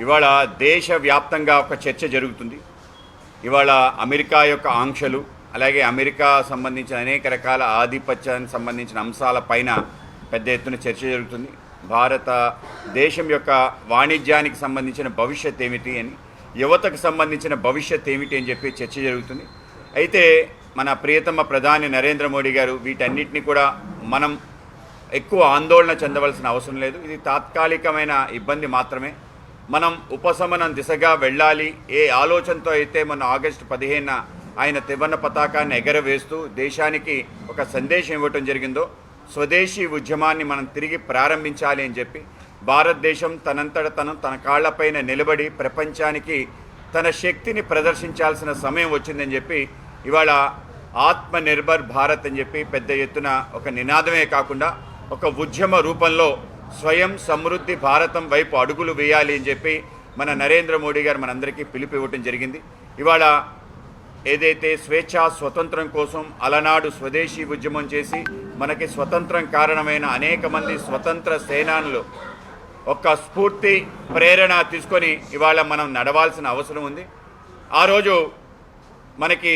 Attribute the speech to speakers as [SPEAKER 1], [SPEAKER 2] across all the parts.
[SPEAKER 1] ఇవాళ దేశవ్యాప్తంగా ఒక చర్చ జరుగుతుంది. ఇవాళ అమెరికా యొక్క ఆంక్షలు అలాగే అమెరికా సంబంధించిన అనేక రకాల ఆధిపత్యానికి సంబంధించిన అంశాలపైన పెద్ద ఎత్తున చర్చ జరుగుతుంది. భారత దేశం యొక్క వాణిజ్యానికి సంబంధించిన భవిష్యత్ ఏమిటి అని యువతకు సంబంధించిన భవిష్యత్ ఏమిటి అని చెప్పి చర్చ జరుగుతుంది. అయితే మన ప్రియతమ ప్రధాని నరేంద్ర మోడీ గారు వీటన్నిటిని కూడా మనం ఎక్కువ ఆందోళన చెందవలసిన అవసరం లేదు. ఇది తాత్కాలికమైన ఇబ్బంది మాత్రమే. మనం ఉపశమనం దిశగా వెళ్ళాలి. ఏ ఆలోచనతో అయితే మన ఆగస్టు పదిహేనున ఆయన త్రివర్ణ పతాకాన్ని ఎగరవేస్తూ దేశానికి ఒక సందేశం ఇవ్వటం జరిగిందో స్వదేశీ ఉద్యమాన్ని మనం తిరిగి ప్రారంభించాలి అని చెప్పి భారతదేశం తనంతట తను తన కాళ్ళపైన నిలబడి ప్రపంచానికి తన శక్తిని ప్రదర్శించాల్సిన సమయం వచ్చిందని చెప్పి ఇవాళ ఆత్మనిర్భర్ భారత్ అని చెప్పి పెద్ద ఎత్తున ఒక నినాదమే కాకుండా ఒక ఉద్యమ రూపంలో స్వయం సమృద్ధి భారతం వైపు అడుగులు వేయాలి అని చెప్పి మన నరేంద్ర మోడీ గారు మనందరికీ పిలుపు ఇవ్వటం జరిగింది. ఇవాళ ఏదైతే స్వేచ్ఛ స్వతంత్రం కోసం అలనాడు స్వదేశీ ఉద్యమం చేసి మనకి స్వతంత్రం కారణమైన అనేక మంది స్వతంత్ర సేనానులు ఒక స్ఫూర్తి ప్రేరణ తీసుకొని ఇవాళ మనం నడవాల్సిన అవసరం ఉంది. ఆ రోజు మనకి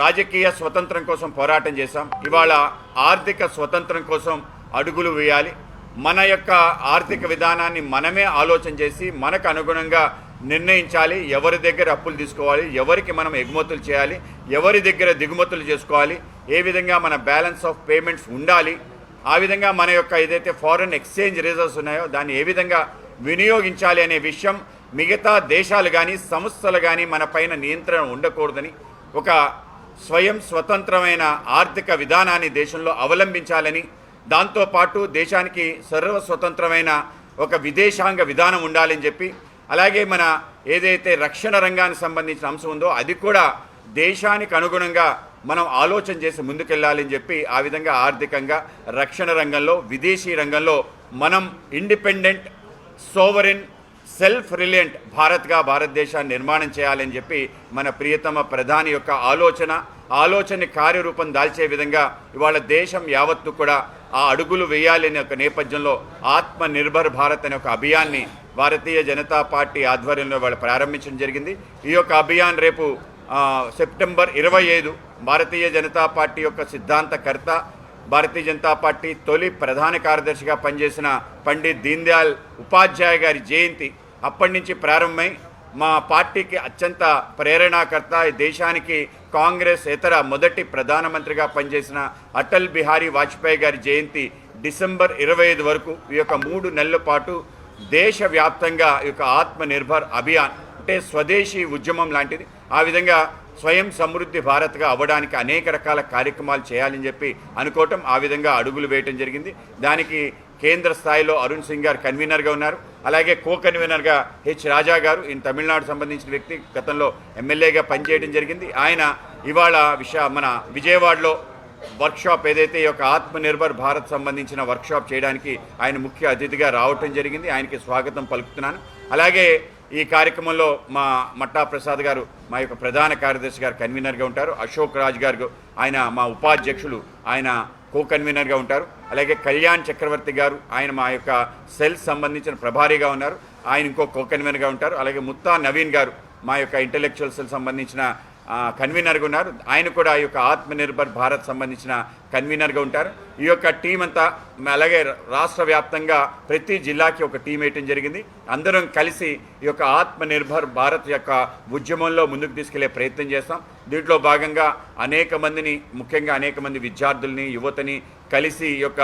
[SPEAKER 1] రాజకీయ స్వతంత్రం కోసం పోరాటం చేశాం. ఇవాళ ఆర్థిక స్వతంత్రం కోసం అడుగులు వేయాలి. మన యొక్క ఆర్థిక విధానాన్ని మనమే ఆలోచన చేసి మనకు అనుగుణంగా నిర్ణయించాలి. ఎవరి దగ్గర అప్పులు తీసుకోవాలి ఎవరికి మనం ఎగుమతులు చేయాలి ఎవరి దగ్గర దిగుమతులు చేసుకోవాలి ఏ విధంగా మన బ్యాలెన్స్ ఆఫ్ పేమెంట్స్ ఉండాలి ఆ విధంగా మన యొక్క ఏదైతే ఫారెన్ ఎక్స్చేంజ్ రిజర్వ్స్ ఉన్నాయో దాన్ని ఏ విధంగా వినియోగించాలి అనే విషయం మిగతా దేశాలు కానీ సంస్థలు కానీ మన పైన నియంత్రణ ఉండకూడదని ఒక స్వయం స్వతంత్రమైన ఆర్థిక విధానాన్ని దేశంలో అవలంబించాలని దాంతోపాటు దేశానికి సర్వ స్వతంత్రమైన ఒక విదేశాంగ విధానం ఉండాలని చెప్పి అలాగే మన ఏదైతే రక్షణ రంగానికి సంబంధించిన అంశం ఉందో అది కూడా దేశానికి అనుగుణంగా మనం ఆలోచన చేసి ముందుకెళ్ళాలని చెప్పి ఆ విధంగా ఆర్థికంగా రక్షణ రంగంలో విదేశీ రంగంలో మనం ఇండిపెండెంట్ సోవరిన్ సెల్ఫ్ రిలియంట్ భారత్గా భారతదేశాన్ని నిర్మాణం చేయాలని చెప్పి మన ప్రియతమ ప్రధాని యొక్క ఆలోచన ఆలోచన కార్యరూపం దాల్చే విధంగా ఇవాళ దేశం యావత్తు కూడా ఆ అడుగులు వేయాలి అనే ఒక నేపథ్యంలో ఆత్మ నిర్భర్ భారత్ అనే ఒక అభియాన్ని భారతీయ జనతా పార్టీ ఆధ్వర్యంలో వాళ్ళు ప్రారంభించడం జరిగింది. ఈ యొక్క అభియాన్ రేపు సెప్టెంబర్ ఇరవై ఐదు భారతీయ జనతా పార్టీ యొక్క సిద్ధాంతకర్త భారతీయ జనతా పార్టీ తొలి ప్రధాన కార్యదర్శిగా పనిచేసిన పండిత్ దీన్దయాల్ ఉపాధ్యాయ గారి జయంతి అప్పటి నుంచి ప్రారంభమై మా పార్టీకి అత్యంత ప్రేరణాకర్త ఈ దేశానికి కాంగ్రెస్ ఇతర మొదటి ప్రధానమంత్రిగా పనిచేసిన అటల్ బిహారీ వాజ్పేయి గారి జయంతి డిసెంబర్ ఇరవై ఐదు వరకు ఈ యొక్క మూడు నెలల పాటు దేశవ్యాప్తంగా ఈ యొక్క ఆత్మనిర్భర్ అభియాన్ అంటే స్వదేశీ ఉద్యమం లాంటిది. ఆ విధంగా స్వయం సమృద్ధి భారత్గా అవ్వడానికి అనేక రకాల కార్యక్రమాలు చేయాలని చెప్పి అనుకోవటం ఆ విధంగా అడుగులు వేయటం జరిగింది. దానికి కేంద్ర స్థాయిలో అరుణ్ సింగ్ గారు కన్వీనర్గా ఉన్నారు. అలాగే కో కన్వీనర్గా హెచ్ రాజా గారు ఈయన తమిళనాడు సంబంధించిన వ్యక్తి గతంలో ఎమ్మెల్యేగా పనిచేయడం జరిగింది. ఆయన ఇవాళ విష మన విజయవాడలో వర్క్షాప్ ఏదైతే ఈ యొక్క ఆత్మనిర్భర్ భారత్ సంబంధించిన వర్క్షాప్ చేయడానికి ఆయన ముఖ్య అతిథిగా రావటం జరిగింది. ఆయనకి స్వాగతం పలుకుతున్నాను. అలాగే ఈ కార్యక్రమంలో మా మట్టా ప్రసాద్ గారు మా యొక్క ప్రధాన కార్యదర్శి గారు కన్వీనర్గా ఉంటారు. అశోక్ రాజ్ గారు ఆయన మా ఉపాధ్యక్షులు ఆయన కో కన్వీనర్గా ఉంటారు. అలాగే కళ్యాణ్ చక్రవర్తి గారు ఆయన మా యొక్క సెల్ సంబంధించిన ప్రభారీగా ఉన్నారు. ఆయన ఇంకో కో కన్వీనర్గా ఉంటారు. అలాగే ముత్తా నవీన్ గారు మా యొక్క ఇంటలెక్చువల్ సెల్ సంబంధించిన కన్వీనర్గా ఉన్నారు. ఆయన కూడా ఈ యొక్క ఆత్మనిర్భర్ భారత్ సంబంధించిన కన్వీనర్గా ఉంటారు. ఈ యొక్క టీం అంతా అలాగే రాష్ట్ర వ్యాప్తంగా ప్రతి జిల్లాకి ఒక టీం వేయటం జరిగింది. అందరం కలిసి ఈ యొక్క ఆత్మనిర్భర్ భారత్ యొక్క ఉద్యమంలో ముందుకు తీసుకెళ్ళే ప్రయత్నం చేస్తాం. దీంట్లో భాగంగా అనేక మందిని ముఖ్యంగా అనేక మంది విద్యార్థుల్ని యువతని కలిసి ఈ యొక్క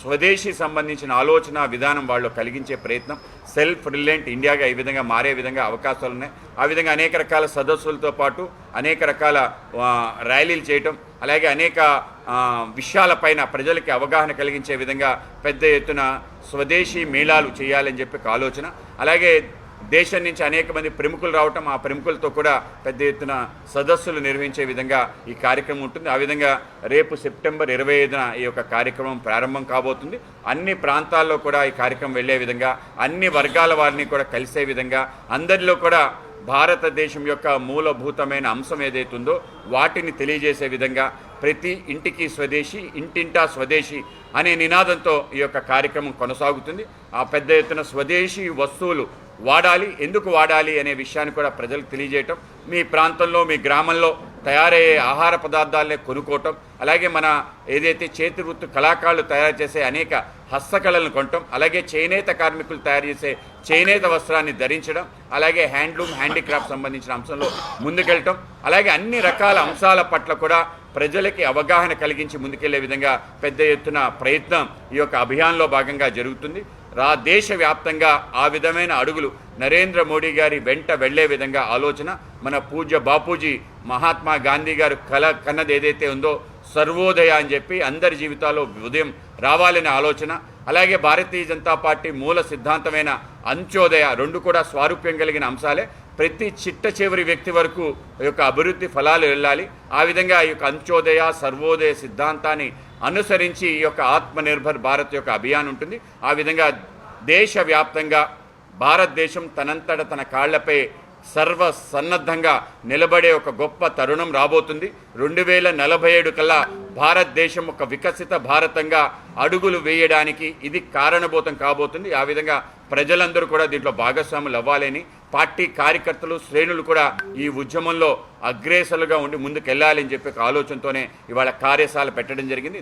[SPEAKER 1] స్వదేశీ సంబంధించిన ఆలోచన విధానం వాళ్ళు కలిగించే ప్రయత్నం సెల్ఫ్ రిలయంట్ ఇండియాగా ఈ విధంగా మారే విధంగా అవకాశాలు ఉన్నాయి. ఆ విధంగా అనేక రకాల సదస్సులతో పాటు అనేక రకాల ర్యాలీలు చేయటం అలాగే అనేక విషయాలపైన ప్రజలకి అవగాహన కలిగించే విధంగా పెద్ద ఎత్తున స్వదేశీ మేళాలు చేయాలని చెప్పి ఒక ఆలోచన. అలాగే దేశం నుంచి అనేక మంది ప్రముఖులు రావటం ఆ ప్రముఖులతో కూడా పెద్ద ఎత్తున సదస్సులు నిర్వహించే విధంగా ఈ కార్యక్రమం ఉంటుంది. ఆ విధంగా రేపు సెప్టెంబర్ ఇరవై ఐదున ఈ యొక్క కార్యక్రమం ప్రారంభం కాబోతుంది. అన్ని ప్రాంతాల్లో కూడా ఈ కార్యక్రమం వెళ్ళే విధంగా అన్ని వర్గాల వారిని కూడా కలిసే విధంగా అందరిలో కూడా భారతదేశం యొక్క మూలభూతమైన అంశం ఏదైతుందో వాటిని తెలియజేసే విధంగా ప్రతి ఇంటికి స్వదేశీ ఇంటింటా స్వదేశీ అనే నినాదంతో ఈ యొక్క కార్యక్రమం కొనసాగుతుంది. ఆ పెద్ద ఎత్తున స్వదేశీ వస్తువులు వాడాలి ఎందుకు వాడాలి అనే విషయాన్ని కూడా ప్రజలకు తెలియజేయటం మీ ప్రాంతంలో మీ గ్రామంలో తయారయ్యే ఆహార పదార్థాలనే కొనుక్కోవటం అలాగే మన ఏదైతే చేతి వృత్తి కళాకారులు తయారు చేసే అనేక హస్తకళలను కొనటం అలాగే చేనేత కార్మికులు తయారు చేసే చేనేత వస్త్రాన్ని ధరించడం అలాగే హ్యాండ్లూమ్ హ్యాండీక్రాఫ్ట్ సంబంధించిన అంశంలో ముందుకెళ్ళటం అలాగే అన్ని రకాల అంశాల పట్ల కూడా ప్రజలకి అవగాహన కలిగించి ముందుకెళ్ళే విధంగా పెద్ద ఎత్తున ప్రయత్నం ఈ యొక్క అభియాన్లో భాగంగా జరుగుతుంది. రా దేశవ్యాప్తంగా ఆ విధమైన అడుగులు నరేంద్ర మోడీ గారి వెంట వెళ్ళే విధంగా ఆలోచన మన పూజ్య బాపూజీ మహాత్మా గాంధీ గారు కల కన్నది ఏదైతే ఉందో సర్వోదయ అని చెప్పి అందరి జీవితాల్లో ఉదయం రావాలనే ఆలోచన అలాగే భారతీయ జనతా పార్టీ మూల సిద్ధాంతమైన అంత్యోదయ రెండు కూడా స్వారూప్యం కలిగిన అంశాలే. ప్రతి చిట్ట చివరి వ్యక్తి వరకు ఈ యొక్క అభివృద్ధి ఫలాలు వెళ్ళాలి. ఆ విధంగా ఈ యొక్క అంత్యోదయ సర్వోదయ సిద్ధాంతాన్ని అనుసరించి ఈ యొక్క ఆత్మనిర్భర్ భారత్ యొక్క అభియాన్ ఉంటుంది. ఆ విధంగా దేశవ్యాప్తంగా భారతదేశం తనంతట తన కాళ్ళపై సర్వ సన్నద్ధంగా నిలబడే ఒక గొప్ప తరుణం రాబోతుంది. రెండు వేల నలభై ఏడు కల్లా భారతదేశం ఒక వికసిత భారతంగా అడుగులు వేయడానికి ఇది కారణభూతం కాబోతుంది. ఆ విధంగా ప్రజలందరూ కూడా దీంట్లో భాగస్వాములు అవ్వాలని పార్టీ కార్యకర్తలు శ్రేణులు కూడా ఈ ఉద్యమంలో అగ్రేసలుగా ఉండి ముందుకెళ్ళాలని చెప్పి ఒక ఆలోచనతోనే ఇవాళ కార్యశాల పెట్టడం జరిగింది.